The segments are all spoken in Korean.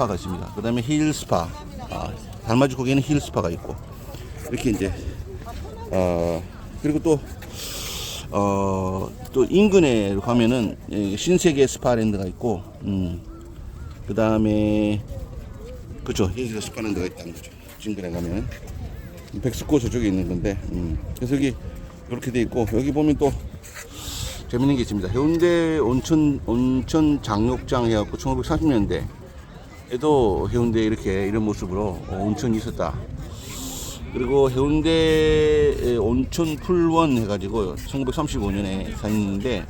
스파가 있습니다. 그 다음에 힐 스파, 아, 달맞이 고개는 힐 스파가 있고 이렇게 이제 어 그리고 또 어, 또 인근에 가면은 예, 신세계 스파랜드가 있고, 음, 그 다음에, 그죠. 여기가 스파랜드가 있다는 거죠. 인근에 가면. 백스코 저쪽에 있는 건데, 음, 그래서 여기 이렇게 돼 있고, 여기 보면 또 재밌는 게 있습니다. 해운대 온천, 온천 장욕장 해갖고 1930년대 에도 해운대 이렇게 이런 모습으로 어, 온천이 있었다. 그리고 해운대 온천 풀원 해가지고 1935년에 사있는데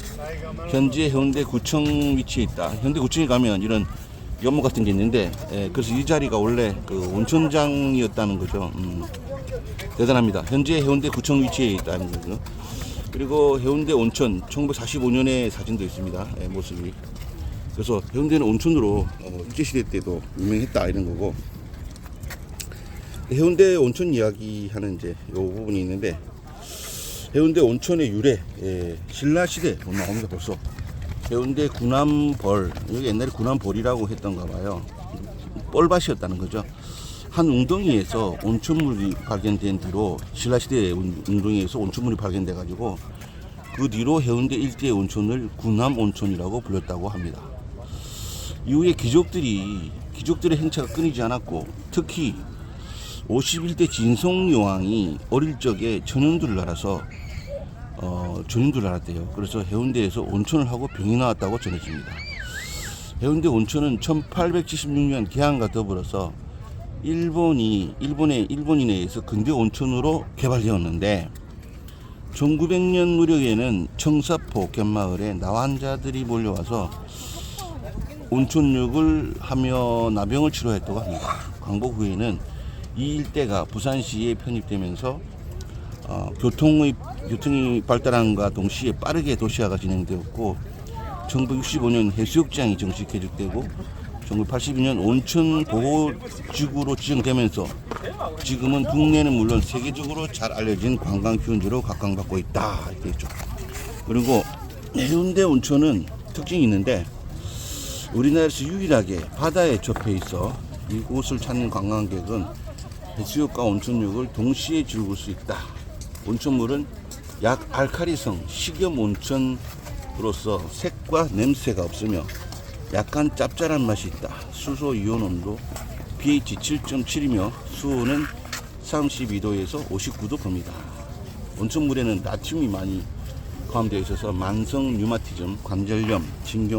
현재 해운대 구청 위치에 있다. 현대 구청에 가면 이런 연못 같은 게 있는데 예, 그래서 이 자리가 원래 그 온천장이었다는 거죠. 음, 대단합니다. 현재 해운대 구청 위치에 있다는 거죠. 그리고 해운대 온천 1945년에 사진도 있습니다. 예, 모습이. 그래서 해운대는 온천으로 어, 일제시대 때도 유명했다 이런 거고. 해운대 온천 이야기 하는 이제 요 부분이 있는데 해운대 온천의 유래 예, 신라 시대 뭐 나옵니다 벌써. 해운대 군함벌 여기 옛날에 군함벌이라고 했던가 봐요. 뻘밭이었다는 거죠. 한 웅덩이에서 온천물이 발견된 뒤로 신라 시대 웅덩이에서 온천물이 발견돼 가지고 그 뒤로 해운대 일대의 온천을 군함 온천이라고 불렀다고 합니다 이후에 귀족들이 귀족들의 행차가 끊이지 않았고 특히 51대 진성여왕이 어릴 적에 전현두를 알아서 어, 전현두를 알았대요. 그래서 해운대에서 온천을 하고 병이 나왔다고 전해집니다. 해운대 온천은 1876년 개항과 더불어서 일본이 일본의 일본인에 의해서 근대 온천으로 개발되었는데 1900년 무렵에는 청사포 갯마을에 나환자들이 몰려와서 온천浴을 하며 나병을 치료했다고 합니다. 광복 후에는 이 일대가 부산시에 편입되면서 어, 교통의 교통이 발달함과 동시에 빠르게 도시화가 진행되었고 1965년 해수욕장이 정식 개축되고 1982년 온천 보호지구로 지정되면서 지금은 국내는 물론 세계적으로 잘 알려진 관광 휴원지로 각광받고 있다 이렇게 있죠. 그리고 해운대 온천은 특징이 있는데 우리나라에서 유일하게 바다에 접해 있어 이곳을 찾는 관광객은 해수욕과 온천욕을 동시에 즐길 수 있다. 온천물은 약 알카리성 식염 온천으로서 색과 냄새가 없으며 약간 짭짤한 맛이 있다. 수소 이온 온도 pH 7.7이며 수온은 32도에서 59도 봅니다. 온천물에는 나트륨이 많이 포함되어 있어서 만성 류마티즘, 관절염, 진경